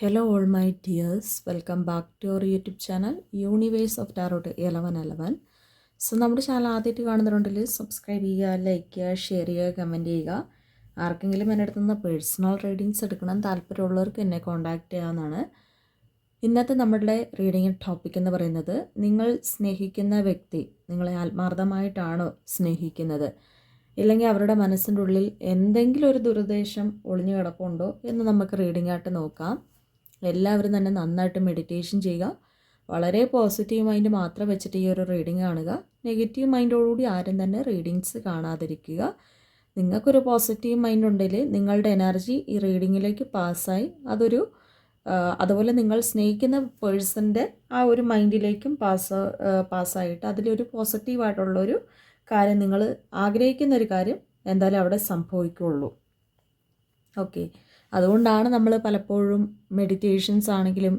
Hello all my dears welcome back to our YouTube channel universe of tarot eleven eleven so നമ്മുടെ channel ആദ്യമായിട്ട് കാണുന്നുണ്ടെങ്കിൽ subscribe ചെയ്യുക like ചെയ്യുക share ചെയ്യുക comment ചെയ്യുക. ആർക്കെങ്കിലും എന്റെ അടുത്ത് നിന്ന് പേഴ്സണൽ റീഡിങ്സ് എടുക്കണം താല്പര്യമുള്ളവർക്ക് എന്നെ കോൺടാക്റ്റ് ചെയ്യാവുന്നതാണ്. ഇന്നത്തെ നമ്മളുടെ റീഡിങ് ടോപ്പിക് എന്ന് പറയുന്നത് നിങ്ങൾ സ്നേഹിക്കുന്ന വ്യക്തി നിങ്ങളെ ആത്മാർത്ഥമായിട്ടാണോ സ്നേഹിക്കുന്നത്? ഇല്ലെങ്കിൽ അവരുടെ മനസ്സിന്റെ ഉള്ളിൽ എന്തെങ്കിലും ഒരു ദുരുദ്ദേശം ഒളിഞ്ഞു കിടപ്പുണ്ടോ എന്ന് നമുക്ക് റീഡിംഗ് ആയിട്ട് നോക്കാം. എല്ലാവരും തന്നെ നന്നായിട്ട് മെഡിറ്റേഷൻ ചെയ്യുക. വളരെ പോസിറ്റീവ് മൈൻഡ് മാത്രം വെച്ചിട്ട് ഈ ഒരു റീഡിങ് കാണുക. നെഗറ്റീവ് മൈൻഡോടുകൂടി ആരും തന്നെ റീഡിങ്സ് കാണാതിരിക്കുക. നിങ്ങൾക്കൊരു പോസിറ്റീവ് മൈൻഡ് ഉണ്ടെങ്കിൽ നിങ്ങളുടെ എനർജി ഈ റീഡിങ്ങിലേക്ക് പാസ്സായി അതൊരു അതുപോലെ നിങ്ങൾ സ്നേഹിക്കുന്ന പേഴ്സന്റെ ആ ഒരു മൈൻഡിലേക്കും പാസ് പാസ്സായിട്ട് അതിലൊരു പോസിറ്റീവായിട്ടുള്ളൊരു കാര്യം നിങ്ങൾ ആഗ്രഹിക്കുന്ന ഒരു കാര്യം എന്തായാലും അവിടെ സംഭവിക്കുകയുള്ളൂ ഓക്കെ അതുകൊണ്ടാണ് നമ്മൾ പലപ്പോഴും മെഡിറ്റേഷൻസ് ആണെങ്കിലും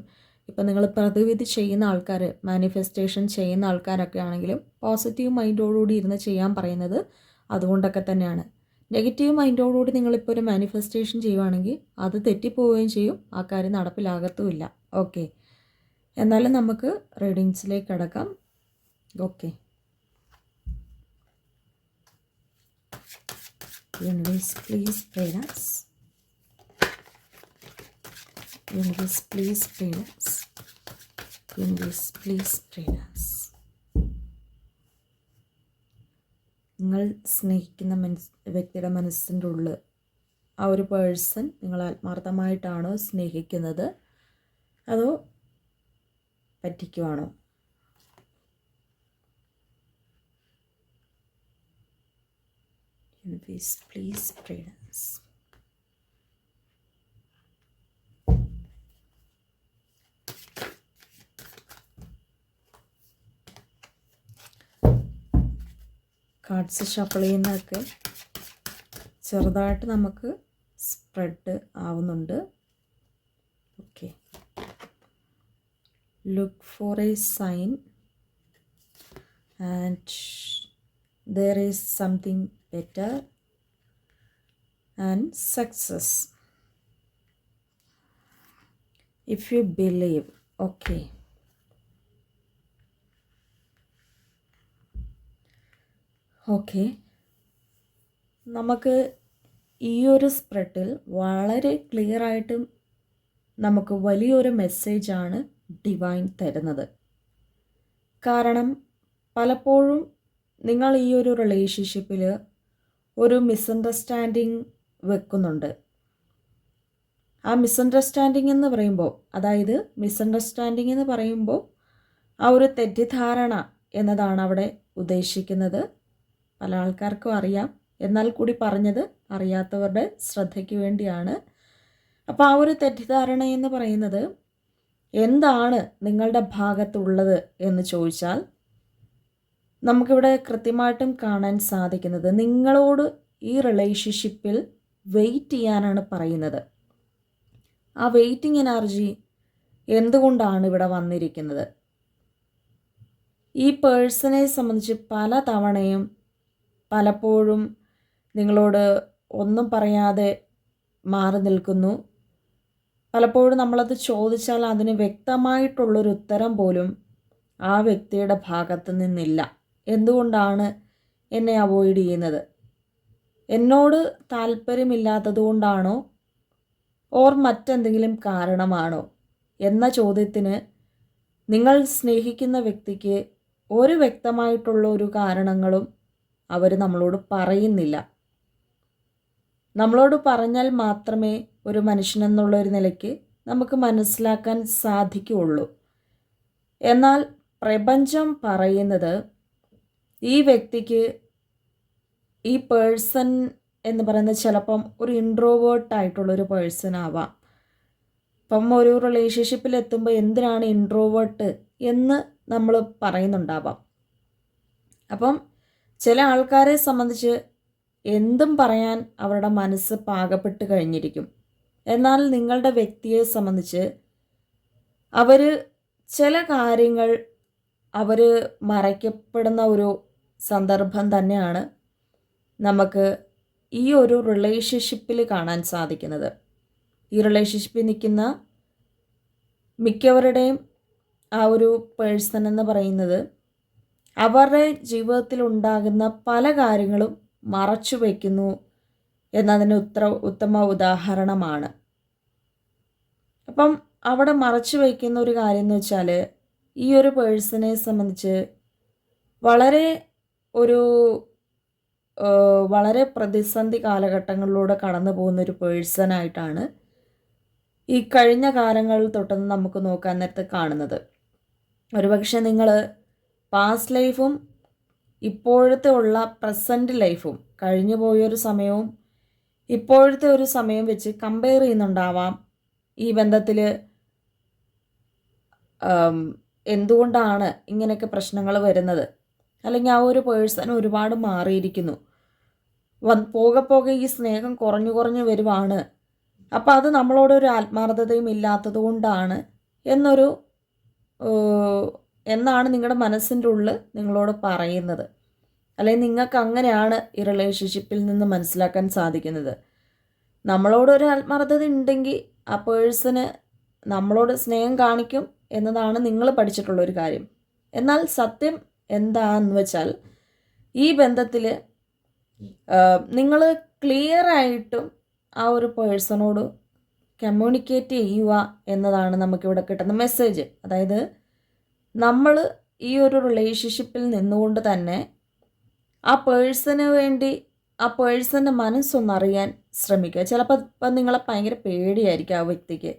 ഇപ്പം നിങ്ങൾ പ്രതിവിധി ചെയ്യുന്ന ആൾക്കാർ മാനിഫെസ്റ്റേഷൻ ചെയ്യുന്ന ആൾക്കാരൊക്കെ ആണെങ്കിലും പോസിറ്റീവ് മൈൻഡോടുകൂടി ഇരുന്ന് ചെയ്യാൻ പറയുന്നത് അതുകൊണ്ടൊക്കെ തന്നെയാണ്. നെഗറ്റീവ് മൈൻഡോടുകൂടി നിങ്ങളിപ്പോൾ ഒരു മാനിഫെസ്റ്റേഷൻ ചെയ്യുവാണെങ്കിൽ അത് തെറ്റിപ്പോവുകയും ചെയ്യും ആ കാര്യം നടപ്പിലാകത്തുമില്ല. ഓക്കെ എന്നാലും നമുക്ക് റീഡിങ്സിലേക്ക് അടക്കാം okay universe please pray this please trainers us. this please trainers us. നിങ്ങൾ സ്നേഹിക്കുന്ന മനസ് വ്യക്തിയുടെ മനസ്സിന്റെ ഉള്ളിൽ ആ ഒരു പേഴ്സൺ നിങ്ങൾ ആത്മാർത്ഥമായിട്ടാണോ സ്നേഹിക്കുന്നത് അതോ പറ്റിക്കുവാണോ please please pray us. Cards shuffle ചെയ്യുന്നതൊക്കെ ചെറുതായിട്ട് നമുക്ക് സ്പ്രെഡ് ആവുന്നുണ്ട്. Okay. Look for a sign and there is something better and success if you believe okay. Okay. നമുക്ക് ഈ ഒരു സ്പ്രെഡിൽ വളരെ ക്ലിയർ ആയിട്ടും നമുക്ക് വലിയൊരു മെസ്സേജാണ് ഡിവൈൻ തരുന്നത്. കാരണം പലപ്പോഴും നിങ്ങൾ ഈ ഒരു റിലേഷൻഷിപ്പിൽ ഒരു മിസ്അണ്ടർസ്റ്റാൻഡിങ് വെക്കുന്നുണ്ട്. ആ മിസ്അണ്ടർസ്റ്റാൻഡിങ് എന്ന് പറയുമ്പോൾ അതായത് മിസ്അണ്ടർസ്റ്റാൻഡിങ് എന്ന് പറയുമ്പോൾ ആ ഒരു തെറ്റിദ്ധാരണ എന്നതാണ് അവിടെ ഉദ്ദേശിക്കുന്നത്. പല ആൾക്കാർക്കും അറിയാം. എന്നാൽ കൂടി പറഞ്ഞത് അറിയാത്തവരുടെ ശ്രദ്ധയ്ക്ക് വേണ്ടിയാണ്. അപ്പോൾ ആ ഒരു തെറ്റിദ്ധാരണ എന്ന് പറയുന്നത് എന്താണ് നിങ്ങളുടെ ഭാഗത്തുള്ളത് എന്ന് ചോദിച്ചാൽ നമുക്കിവിടെ കൃത്യമായിട്ടും കാണാൻ സാധിക്കുന്നത് നിങ്ങളോട് ഈ റിലേഷൻഷിപ്പിൽ വെയിറ്റ് ചെയ്യാനാണ് പറയുന്നത്. ആ വെയിറ്റിംഗ് എനർജി എന്തുകൊണ്ടാണ് ഇവിടെ വന്നിരിക്കുന്നത്? ഈ പേഴ്സണെ സംബന്ധിച്ച് പല തവണയും പലപ്പോഴും നിങ്ങളോട് ഒന്നും പറയാതെ മാറി നിൽക്കുന്നു. പലപ്പോഴും നമ്മളത് ചോദിച്ചാൽ അതിന് വ്യക്തമായിട്ടുള്ളൊരു ഉത്തരം പോലും ആ വ്യക്തിയുടെ ഭാഗത്ത് നിന്നില്ല. എന്തുകൊണ്ടാണ് എന്നെ അവോയ്ഡ് ചെയ്യുന്നത്? എന്നോട് താല്പര്യമില്ലാത്തത് കൊണ്ടാണോ ഓർ മറ്റെന്തെങ്കിലും കാരണമാണോ? എന്ന ചോദ്യത്തിന് നിങ്ങൾ സ്നേഹിക്കുന്ന വ്യക്തിക്ക് ഒരു വ്യക്തമായിട്ടുള്ള ഒരു കാരണങ്ങളും അവർ നമ്മളോട് പറയുന്നില്ല. നമ്മളോട് പറഞ്ഞാൽ മാത്രമേ ഒരു മനുഷ്യനെന്നുള്ള ഒരു നിലയ്ക്ക് നമുക്ക് മനസ്സിലാക്കാൻ സാധിക്കുകയുള്ളൂ. എന്നാൽ പ്രപഞ്ചം പറയുന്നത് ഈ വ്യക്തിക്ക് ഈ പേഴ്സൺ എന്ന് പറയുന്നത് ചിലപ്പം ഒരു ഇൻട്രോവേർട്ട് ആയിട്ടുള്ളൊരു പേഴ്സൺ ആവാം. ഇപ്പം ഒരു റിലേഷൻഷിപ്പിൽ എത്തുമ്പോൾ എന്തിനാണ് ഇൻട്രോവേർട്ട് എന്ന് നമ്മൾ പറയുന്നുണ്ടാവാം. അപ്പം ചില ആൾക്കാരെ സംബന്ധിച്ച് എന്തും പറയാൻ അവരുടെ മനസ്സ് പാകപ്പെട്ട് കഴിഞ്ഞിരിക്കും. എന്നാൽ നിങ്ങളുടെ വ്യക്തിയെ സംബന്ധിച്ച് അവർ ചില കാര്യങ്ങൾ അവർ മറയ്ക്കപ്പെടുന്ന ഒരു സന്ദർഭം തന്നെയാണ് നമുക്ക് ഈ ഒരു റിലേഷൻഷിപ്പിൽ കാണാൻ സാധിക്കുന്നത്. ഈ റിലേഷൻഷിപ്പിൽ നിൽക്കുന്ന മിക്കവരുടെയും ആ ഒരു പേഴ്സൺ എന്ന് പറയുന്നത് അവരുടെ ജീവിതത്തിൽ ഉണ്ടാകുന്ന പല കാര്യങ്ങളും മറച്ചു വയ്ക്കുന്നു എന്നതിന് ഉത്തര ഉത്തമ ഉദാഹരണമാണ്. അപ്പം അവിടെ മറച്ചു വയ്ക്കുന്ന ഒരു കാര്യം എന്ന് വെച്ചാൽ ഈ ഒരു പേഴ്സണെ സംബന്ധിച്ച് വളരെ ഒരു വളരെ പ്രതിസന്ധി കാലഘട്ടങ്ങളിലൂടെ കടന്നു പോകുന്ന ഒരു പേഴ്സണായിട്ടാണ് ഈ കഴിഞ്ഞ കാലങ്ങളിൽ തൊട്ടെന്ന് നമുക്ക് നോക്കാൻ നേരത്തെ കാണുന്നത്. ഒരുപക്ഷെ നിങ്ങൾ പാസ്റ്റ് ലൈഫും ഇപ്പോഴത്തെ ഉള്ള പ്രസന്റ് ലൈഫും കഴിഞ്ഞു പോയൊരു സമയവും ഇപ്പോഴത്തെ ഒരു സമയം വെച്ച് കമ്പയർ ചെയ്യുന്നുണ്ടാവാം. ഈ ബന്ധത്തിൽ എന്തുകൊണ്ടാണ് ഇങ്ങനെയൊക്കെ പ്രശ്നങ്ങൾ വരുന്നത്? അല്ലെങ്കിൽ ആ ഒരു പേഴ്സൺ ഒരുപാട് മാറിയിരിക്കുന്നു. പോകെ പോകെ ഈ സ്നേഹം കുറഞ്ഞു കുറഞ്ഞു വരുവാണ്. അപ്പോൾ അത് നമ്മളോടൊരു ആത്മാർത്ഥതയും ഇല്ലാത്തത് കൊണ്ടാണ് എന്നൊരു എന്നാണ് നിങ്ങളുടെ മനസ്സിന്റെ ഉള്ളിൽ നിങ്ങളോട് പറയുന്നത്. അല്ലെങ്കിൽ നിങ്ങൾക്ക് അങ്ങനെയാണ് ഈ റിലേഷൻഷിപ്പിൽ നിന്ന് മനസ്സിലാക്കാൻ സാധിക്കുന്നത്. നമ്മളോടൊരു ആത്മാർത്ഥത ഉണ്ടെങ്കിൽ ആ പേഴ്സണ് നമ്മളോട് സ്നേഹം കാണിക്കും എന്നതാണ് നിങ്ങൾ പഠിച്ചിട്ടുള്ള ഒരു കാര്യം. എന്നാൽ സത്യം എന്താന്ന് വെച്ചാൽ ഈ ബന്ധത്തിൽ നിങ്ങൾ ക്ലിയർ ആയിട്ടും ആ ഒരു പേഴ്സണോട് കമ്മ്യൂണിക്കേറ്റ് ചെയ്യുക എന്നതാണ് നമുക്കിവിടെ കിട്ടുന്ന മെസ്സേജ് അതായത് നമ്മൾ ഈ ഒരു റിലേഷൻഷിപ്പിൽ നിന്നുകൊണ്ട് തന്നെ ആ പേഴ്സണ് വേണ്ടി ആ പേഴ്സന്റെ മനസ്സൊന്നറിയാൻ ശ്രമിക്കുക. ചിലപ്പോൾ ഇപ്പം നിങ്ങളെ ഭയങ്കര പേടിയായിരിക്കും ആ വ്യക്തിക്ക്.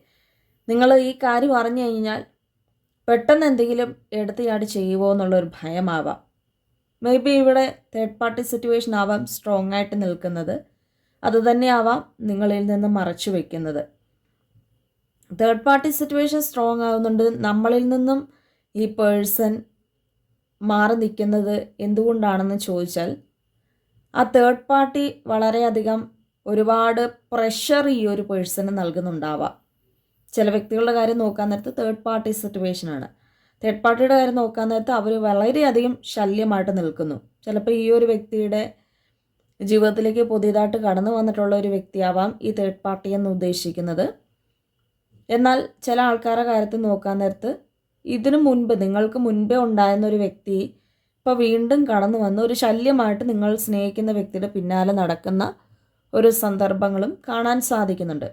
നിങ്ങൾ ഈ കാര്യം അറിഞ്ഞു കഴിഞ്ഞാൽ പെട്ടെന്ന് എന്തെങ്കിലും എടുത്തയാട് ചെയ്യുമോ എന്നുള്ളൊരു ഭയമാവാം. മേ ബി ഇവിടെ തേർഡ് പാർട്ടി സിറ്റുവേഷൻ ആവാം സ്ട്രോങ് ആയിട്ട് നിൽക്കുന്നത്. അതുതന്നെ ആവാം നിങ്ങളിൽ നിന്ന് മറച്ചു വയ്ക്കുന്നത് തേർഡ് പാർട്ടി സിറ്റുവേഷൻ സ്ട്രോങ് ആവുന്നുണ്ട്. നമ്മളിൽ നിന്നും ഈ പേഴ്സൺ മാറി നിൽക്കുന്നത് എന്തുകൊണ്ടാണെന്ന് ചോദിച്ചാൽ ആ തേർഡ് പാർട്ടി വളരെയധികം ഒരുപാട് പ്രഷർ ഈ ഒരു പേഴ്സണ് നൽകുന്നുണ്ടാവാം. ചില വ്യക്തികളുടെ കാര്യം നോക്കാൻ നേരത്ത് തേർഡ് പാർട്ടി സിറ്റുവേഷനാണ് തേർഡ് പാർട്ടിയുടെ കാര്യം നോക്കാൻ നേരത്ത് അവർ വളരെയധികം ശല്യമായിട്ട് നിൽക്കുന്നു. ചിലപ്പോൾ ഈ ഒരു വ്യക്തിയുടെ ജീവിതത്തിലേക്ക് പുതിയതായിട്ട് കടന്നു വന്നിട്ടുള്ള ഒരു വ്യക്തിയാവാം ഈ തേർഡ് പാർട്ടി എന്ന് ഉദ്ദേശിക്കുന്നത്. എന്നാൽ ചില ആൾക്കാരുടെ കാര്യത്തിൽ നോക്കാൻ നേരത്ത് ഇതിനു മുൻപ് നിങ്ങൾക്ക് മുൻപേ ഉണ്ടായിരുന്ന ഒരു വ്യക്തി ഇപ്പോൾ വീണ്ടും കടന്നു വന്ന് ഒരു ശല്യമായിട്ട് നിങ്ങൾ സ്നേഹിക്കുന്ന വ്യക്തിയുടെ പിന്നാലെ നടക്കുന്ന ഒരു സന്ദർഭങ്ങളും കാണാൻ സാധിക്കുന്നുണ്ട്.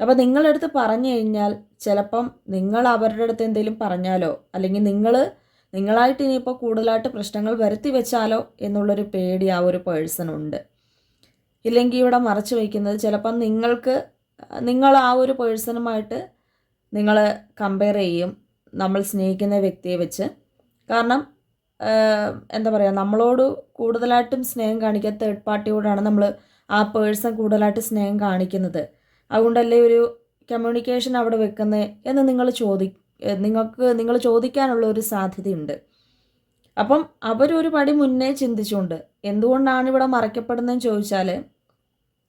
അപ്പോൾ നിങ്ങളടുത്ത് പറഞ്ഞു കഴിഞ്ഞാൽ ചിലപ്പം നിങ്ങൾ അവരുടെ അടുത്ത് എന്തെങ്കിലും പറഞ്ഞാലോ അല്ലെങ്കിൽ നിങ്ങൾ നിങ്ങളായിട്ട് ഇനിയിപ്പോൾ കൂടുതലായിട്ട് പ്രശ്നങ്ങൾ വരുത്തി വെച്ചാലോ എന്നുള്ളൊരു പേടി ആ ഒരു പേഴ്സണുണ്ട് ഇല്ലെങ്കിൽ ഇവിടെ മറച്ചു വയ്ക്കുന്നത് ചിലപ്പം നിങ്ങൾക്ക് നിങ്ങൾ ആ ഒരു പേഴ്സണുമായിട്ട് നിങ്ങൾ കമ്പയർ ചെയ്യും നമ്മൾ സ്നേഹിക്കുന്ന വ്യക്തിയെ വെച്ച്. കാരണം എന്താ പറയുക നമ്മളോട് കൂടുതലായിട്ടും സ്നേഹം കാണിക്കുക തേർഡ് പാർട്ടിയോടാണ് നമ്മൾ ആ പേഴ്സൺ കൂടുതലായിട്ട് സ്നേഹം കാണിക്കുന്നത്. അതുകൊണ്ടല്ലേ ഒരു കമ്മ്യൂണിക്കേഷൻ അവിടെ വെക്കുന്നത് എന്ന് നിങ്ങൾ ചോദി നിങ്ങൾക്ക് നിങ്ങൾ ചോദിക്കാനുള്ള ഒരു സാധ്യതയുണ്ട്. അപ്പം അവരൊരു പടി മുന്നേ ചിന്തിച്ചുകൊണ്ട് എന്തുകൊണ്ടാണ് ഇവിടെ മറയ്ക്കപ്പെടുന്നതെന്ന് ചോദിച്ചാൽ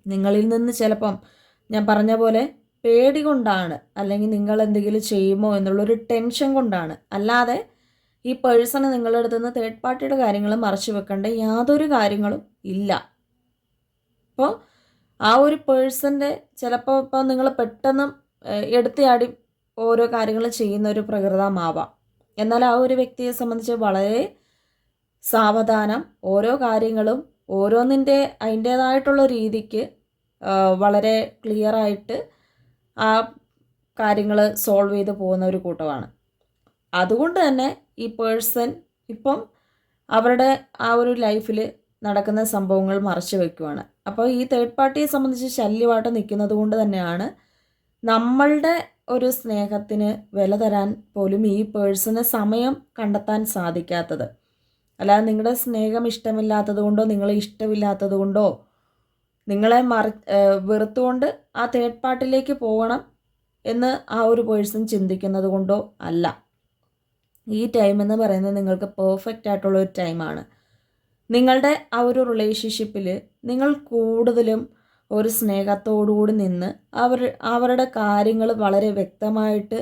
നിങ്ങളിൽ നിന്ന് ചിലപ്പം ഞാൻ പറഞ്ഞ പോലെ പേടി കൊണ്ടാണ് അല്ലെങ്കിൽ നിങ്ങൾ എന്തെങ്കിലും ചെയ്യുമോ എന്നുള്ളൊരു ടെൻഷൻ കൊണ്ടാണ്. അല്ലാതെ ഈ പേഴ്സണ് നിങ്ങളുടെ അടുത്ത് നിന്ന് തേർഡ് പാർട്ടിയുടെ കാര്യങ്ങൾ മറച്ചു വെക്കേണ്ട യാതൊരു കാര്യങ്ങളും ഇല്ല. അപ്പോൾ ആ ഒരു പേഴ്സന്റെ ചിലപ്പോൾ ഇപ്പോൾ നിങ്ങൾ പെട്ടെന്ന് എടുത്തിയാടി ഓരോ കാര്യങ്ങൾ ചെയ്യുന്ന ഒരു പ്രകൃതമാവാം. എന്നാൽ ആ ഒരു വ്യക്തിയെ സംബന്ധിച്ച് വളരെ സാവധാനം ഓരോ കാര്യങ്ങളും ഓരോന്നിന്റെ അതിന്റേതായിട്ടുള്ള രീതിക്ക് വളരെ ക്ലിയറായിട്ട് ആ കാര്യങ്ങൾ സോൾവ് ചെയ്ത് പോകുന്ന ഒരു കൂട്ടമാണ്. അതുകൊണ്ട് തന്നെ ഈ പേഴ്സൺ ഇപ്പം അവരുടെ ആ ഒരു ലൈഫിൽ നടക്കുന്ന സംഭവങ്ങൾ മറച്ചു വയ്ക്കുവാണ് അപ്പോൾ ഈ തേർഡ് പാർട്ടിയെ സംബന്ധിച്ച് ശല്യമായിട്ട് നിൽക്കുന്നത് കൊണ്ട് തന്നെയാണ് നമ്മളുടെ ഒരു സ്നേഹത്തിന് വില തരാൻ പോലും ഈ പേഴ്സണ് സമയം കണ്ടെത്താൻ സാധിക്കാത്തത്. അല്ലാതെ നിങ്ങളുടെ സ്നേഹം ഇഷ്ടമില്ലാത്തത് കൊണ്ടോ നിങ്ങളെ ഇഷ്ടമില്ലാത്തത് കൊണ്ടോ നിങ്ങളെ മറി വെറുത്തുകൊണ്ട് ആ തേർഡ് പാർട്ടിലേക്ക് പോകണം എന്ന് ആ ഒരു പേഴ്സൺ ചിന്തിക്കുന്നത് കൊണ്ടോ അല്ല. ഈ ടൈം എന്ന് പറയുന്നത് നിങ്ങൾക്ക് പെർഫെക്റ്റ് ആയിട്ടുള്ള ഒരു ടൈമാണ് നിങ്ങളുടെ ആ ഒരു റിലേഷൻഷിപ്പിൽ നിങ്ങൾ കൂടുതലും ഒരു സ്നേഹത്തോടുകൂടി നിന്ന് അവർ അവരുടെ കാര്യങ്ങൾ വളരെ വ്യക്തമായിട്ട്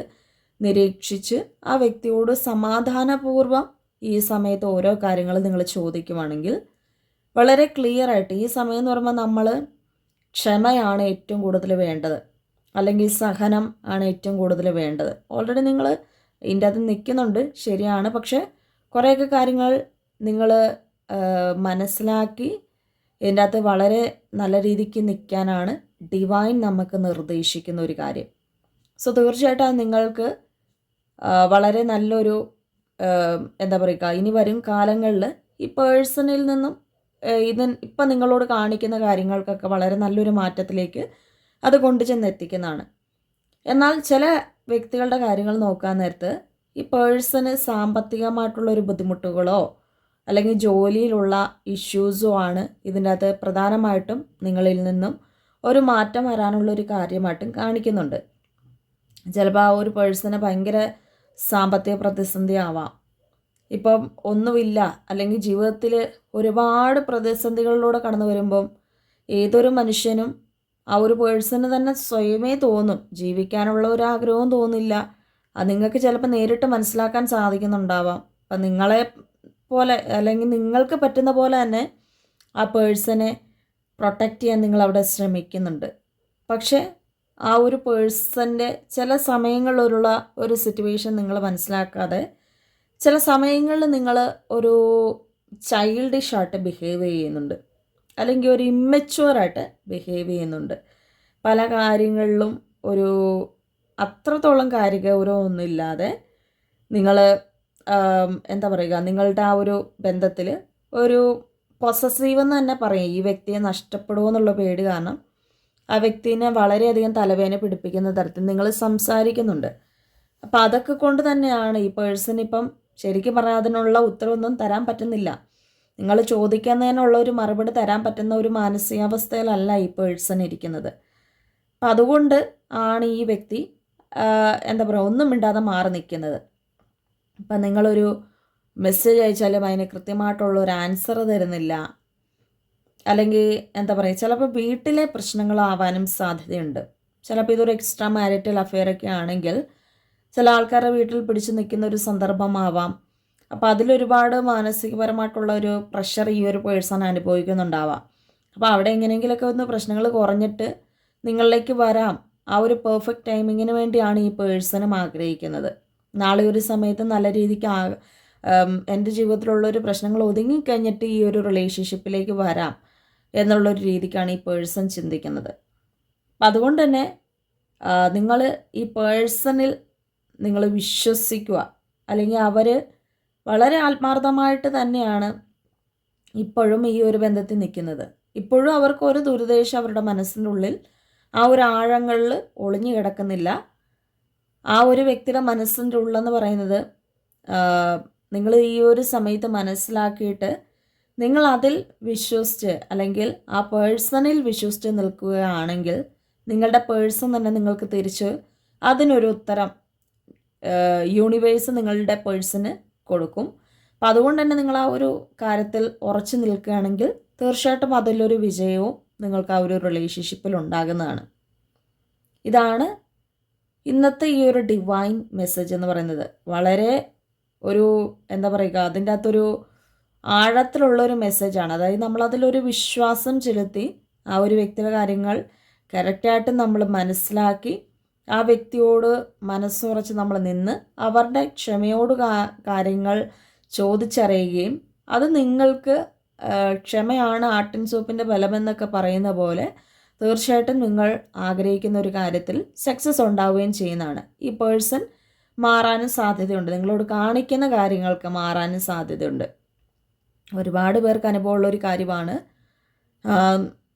നിരീക്ഷിച്ച് ആ വ്യക്തിയോട് സമാധാനപൂർവം ഈ സമയത്ത് ഓരോ കാര്യങ്ങൾ നിങ്ങൾ ചോദിക്കുവാണെങ്കിൽ വളരെ ക്ലിയർ ആയിട്ട് ഈ സമയം എന്ന് പറയുമ്പോൾ നമ്മൾ ക്ഷമയാണ് ഏറ്റവും കൂടുതൽ വേണ്ടത്. അല്ലെങ്കിൽ സഹനം ആണ് ഏറ്റവും കൂടുതൽ വേണ്ടത്. ഓൾറെഡി നിങ്ങൾ ഇതിന്റെ അകത്ത് നിൽക്കുന്നുണ്ട് ശരിയാണ്. പക്ഷേ കുറേയൊക്കെ കാര്യങ്ങൾ നിങ്ങൾ മനസ്സിലാക്കി ഇതിന്റെ അകത്ത് വളരെ നല്ല രീതിക്ക് നിൽക്കാനാണ് ഡിവൈൻ നമുക്ക് നിർദ്ദേശിക്കുന്ന ഒരു കാര്യം. സോ തീർച്ചയായിട്ടും അത് നിങ്ങൾക്ക് വളരെ നല്ലൊരു എന്താ പറയുക ഇനി വരും കാലങ്ങളിൽ ഈ പേഴ്സണിൽ നിന്നും ഇത് ഇപ്പം നിങ്ങളോട് കാണിക്കുന്ന കാര്യങ്ങൾക്കൊക്കെ വളരെ നല്ലൊരു മാറ്റത്തിലേക്ക് അത് കൊണ്ടുചെന്ന് എത്തിക്കുന്നതാണ് എന്നാൽ ചില വ്യക്തികളുടെ കാര്യങ്ങൾ നോക്കാൻ നേരത്ത് ഈ പേഴ്സണ് സാമ്പത്തികമായിട്ടുള്ള ഒരു ബുദ്ധിമുട്ടുകളോ അല്ലെങ്കിൽ ജോലിയിലുള്ള ഇഷ്യൂസോ ആണ് ഇതിന്റെ അകത്ത് പ്രധാനമായിട്ടും നിങ്ങളിൽ നിന്നും ഒരു മാറ്റം വരാനുള്ള ഒരു കാര്യമായിട്ടും കാണിക്കുന്നുണ്ട്. ചിലപ്പോൾ ആ ഒരു പേഴ്സണ് ഭയങ്കര സാമ്പത്തിക പ്രതിസന്ധി ആവാം. ഇപ്പം ഒന്നുമില്ല. അല്ലെങ്കിൽ ജീവിതത്തിൽ ഒരുപാട് പ്രതിസന്ധികളിലൂടെ കടന്നു വരുമ്പം ഏതൊരു മനുഷ്യനും ആ ഒരു പേഴ്സണ് തന്നെ സ്വയമേ തോന്നും. ജീവിക്കാനുള്ള ഒരു ആഗ്രഹവും തോന്നില്ല. അത് നിങ്ങൾക്ക് ചിലപ്പോൾ നേരിട്ട് മനസ്സിലാക്കാൻ സാധിക്കുന്നുണ്ടാവാം. അപ്പം നിങ്ങളെ പോലെ അല്ലെങ്കിൽ നിങ്ങൾക്ക് പറ്റുന്ന പോലെ തന്നെ ആ പേഴ്സനെ പ്രൊട്ടക്റ്റ് ചെയ്യാൻ നിങ്ങൾ അവിടെ ശ്രമിക്കുന്നുണ്ട്. പക്ഷേ ആ ഒരു പേഴ്സന്റെ ചില സമയങ്ങളിലുള്ള ഒരു സിറ്റുവേഷൻ നിങ്ങൾ മനസ്സിലാക്കാതെ ചില സമയങ്ങളിൽ നിങ്ങൾ ഒരു ചൈൽഡിഷ് ആയിട്ട് ബിഹേവ് ചെയ്യുന്നുണ്ട്. അല്ലെങ്കിൽ ഒരു ഇമ്മച്ചുവറായിട്ട് ബിഹേവ് ചെയ്യുന്നുണ്ട്. പല കാര്യങ്ങളിലും ഒരു അത്രത്തോളം കാര്യഗൗരവമൊന്നുമില്ലാതെ നിങ്ങൾ എന്താ പറയുക നിങ്ങളുടെ ആ ഒരു ബന്ധത്തിൽ ഒരു പൊസസീവ് എന്ന് തന്നെ പറയും. ഈ വ്യക്തിയെ നഷ്ടപ്പെടുമോ എന്നുള്ള പേടി കാരണം ആ വ്യക്തിനെ വളരെയധികം തലവേദന പിടിപ്പിക്കുന്ന തരത്തിൽ നിങ്ങൾ സംസാരിക്കുന്നുണ്ട്. അപ്പം അതൊക്കെ കൊണ്ട് തന്നെയാണ് ഈ പേഴ്സൺ ഇപ്പം ശരിക്കും പറഞ്ഞാൽ അതിനുള്ള ഉത്തരവൊന്നും തരാൻ പറ്റുന്നില്ല. നിങ്ങൾ ചോദിക്കുന്നതിനുള്ള ഒരു മറുപടി തരാൻ പറ്റുന്ന ഒരു മാനസികാവസ്ഥയിലല്ല ഈ പേഴ്സൺ ഇരിക്കുന്നത്. അപ്പം അതുകൊണ്ട് ആണ് ഈ വ്യക്തി എന്താ പറയുക ഒന്നും മിണ്ടാതെ മാറി നിൽക്കുന്നത്. അപ്പം നിങ്ങളൊരു മെസ്സേജ് അയച്ചാലും അതിന് കൃത്യമായിട്ടുള്ള ഒരു ആൻസർ തരുന്നില്ല. അല്ലെങ്കിൽ എന്താ പറയുക ചിലപ്പോൾ വീട്ടിലെ പ്രശ്നങ്ങളാവാനും സാധ്യതയുണ്ട്. ചിലപ്പോൾ ഇതൊരു എക്സ്ട്രാ മാരിറ്റൽ അഫെയർ ഒക്കെ ആണെങ്കിൽ ചില ആൾക്കാരുടെ വീട്ടിൽ പിടിച്ചു നിൽക്കുന്ന ഒരു സന്ദർഭമാവാം. അപ്പോൾ അതിലൊരുപാട് മാനസികപരമായിട്ടുള്ള ഒരു പ്രഷർ ഈ ഒരു പേഴ്സൺ അനുഭവിക്കുന്നുണ്ടാവാം. അപ്പോൾ അവിടെ എങ്ങനെയെങ്കിലുമൊക്കെ ഒന്ന് പ്രശ്നങ്ങൾ കുറഞ്ഞിട്ട് നിങ്ങളിലേക്ക് വരാം. ആ ഒരു പെർഫെക്റ്റ് ടൈമിങ്ങിന് വേണ്ടിയാണ് ഈ പേഴ്സണും ആഗ്രഹിക്കുന്നത്. നാളെ ഒരു സമയത്ത് നല്ല രീതിക്ക് ആ എന്റെ ജീവിതത്തിലുള്ള ഒരു പ്രശ്നങ്ങൾ ഒതുങ്ങിക്കഴിഞ്ഞിട്ട് ഈ ഒരു റിലേഷൻഷിപ്പിലേക്ക് വരാം എന്നുള്ളൊരു രീതിക്കാണ് ഈ പേഴ്സൺ ചിന്തിക്കുന്നത്. അപ്പം അതുകൊണ്ട് തന്നെ നിങ്ങൾ ഈ പേഴ്സണിൽ നിങ്ങൾ വിശ്വസിക്കുക. അല്ലെങ്കിൽ അവർ വളരെ ആത്മാർത്ഥമായിട്ട് തന്നെയാണ് ഇപ്പോഴും ഈ ഒരു ബന്ധത്തിൽ നിൽക്കുന്നത്. ഇപ്പോഴും അവർക്ക് ഒരു ദുരുദ്ദേശം അവരുടെ മനസ്സിന്റെ ഉള്ളിൽ ആ ഒരു ആഴങ്ങളിൽ ഒളിഞ്ഞു കിടക്കുന്നില്ല. ആ ഒരു വ്യക്തിയുടെ മനസ്സിന്റെ ഉള്ളെന്ന് പറയുന്നത് നിങ്ങൾ ഈ ഒരു സമയത്ത് മനസ്സിലാക്കിയിട്ട് നിങ്ങൾ അതിൽ വിശ്വസിച്ച് അല്ലെങ്കിൽ ആ പേഴ്സണിൽ വിശ്വസിച്ച് നിൽക്കുകയാണെങ്കിൽ നിങ്ങളുടെ പേഴ്സൺ തന്നെ നിങ്ങൾക്ക് തിരിച്ച് അതിനൊരു ഉത്തരം യൂണിവേഴ്സ് നിങ്ങളുടെ പേഴ്സന് കൊടുക്കും. അപ്പം അതുകൊണ്ട് തന്നെ നിങ്ങൾ ആ ഒരു കാര്യത്തിൽ ഉറച്ചു നിൽക്കുകയാണെങ്കിൽ തീർച്ചയായിട്ടും അതിലൊരു വിജയവും നിങ്ങൾക്ക് ആ ഒരു റിലേഷൻഷിപ്പിൽ ഉണ്ടാകുന്നതാണ്. ഇതാണ് ഇന്നത്തെ ഈ ഒരു ഡിവൈൻ മെസ്സേജ് എന്ന് പറയുന്നത്. വളരെ ഒരു എന്താ പറയുക അതിന്റെ അകത്തൊരു ആഴത്തിലുള്ളൊരു മെസ്സേജാണ് അതായത് നമ്മളതിലൊരു വിശ്വാസം ചെലുത്തി ആ ഒരു വ്യക്തിയുടെ കാര്യങ്ങൾ കറക്റ്റായിട്ട് നമ്മൾ മനസ്സിലാക്കി ആ വ്യക്തിയോട് മനസ്സുറച്ച് നമ്മൾ നിന്ന് അവരുടെ ക്ഷമയോട് കാര്യങ്ങൾ ചോദിച്ചറിയുകയും അത് നിങ്ങൾക്ക് ക്ഷമയാണ് ആട്ടിൻ സൂപ്പിന്റെ ബലമെന്നൊക്കെ പറയുന്ന പോലെ തീർച്ചയായിട്ടും നിങ്ങൾ ആഗ്രഹിക്കുന്ന ഒരു കാര്യത്തിൽ സക്സസ് ഉണ്ടാവുകയും ചെയ്യുന്നതാണ്. ഈ പേഴ്സൺ മാറാനും സാധ്യതയുണ്ട്. നിങ്ങളോട് കാണിക്കുന്ന കാര്യങ്ങൾക്ക് മാറാനും സാധ്യതയുണ്ട്. ഒരുപാട് പേർക്ക് അനുഭവമുള്ള ഒരു കാര്യമാണ്.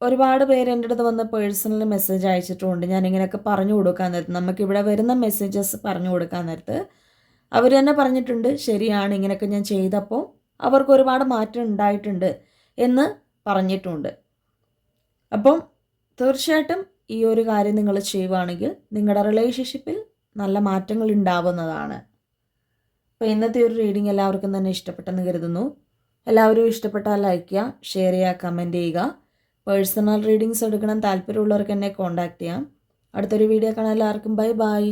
ഒരുപാട് പേര് എന്റെ അടുത്ത് വന്ന് പേഴ്സണൽ മെസ്സേജ് അയച്ചിട്ടുമുണ്ട്. ഞാൻ ഇങ്ങനെയൊക്കെ പറഞ്ഞു കൊടുക്കാൻ നേരത്ത് നമുക്കിവിടെ വരുന്ന മെസ്സേജസ് പറഞ്ഞു കൊടുക്കാൻ നേരത്ത് അവർ തന്നെ പറഞ്ഞിട്ടുണ്ട് ശരിയാണ് ഇങ്ങനെയൊക്കെ ഞാൻ ചെയ്തപ്പോൾ അവർക്ക് ഒരുപാട് മാറ്റം ഉണ്ടായിട്ടുണ്ട് എന്ന് പറഞ്ഞിട്ടുണ്ട്. അപ്പം തീർച്ചയായിട്ടും ഈ ഒരു കാര്യം നിങ്ങൾ ചെയ്യുവാണെങ്കിൽ നിങ്ങളുടെ റിലേഷൻഷിപ്പിൽ നല്ല മാറ്റങ്ങൾ ഉണ്ടാവുന്നതാണ്. അപ്പോൾ ഇന്നത്തെ ഒരു റീഡിംഗ് എല്ലാവർക്കും തന്നെ ഇഷ്ടപ്പെട്ടെന്ന് കരുതുന്നു. എല്ലാവരും ഇഷ്ടപ്പെട്ടാൽ ലൈക്ക് ചെയ്യുക ഷെയർ ചെയ്യുക കമന്റ് ചെയ്യുക. പേഴ്സണൽ റീഡിങ്സ് എടുക്കണം താല്പര്യമുള്ളവർക്ക് എന്നെ കോൺടാക്റ്റ് ചെയ്യാം. അടുത്തൊരു വീഡിയോ കാണാൻ എല്ലാവർക്കും ബൈ ബൈ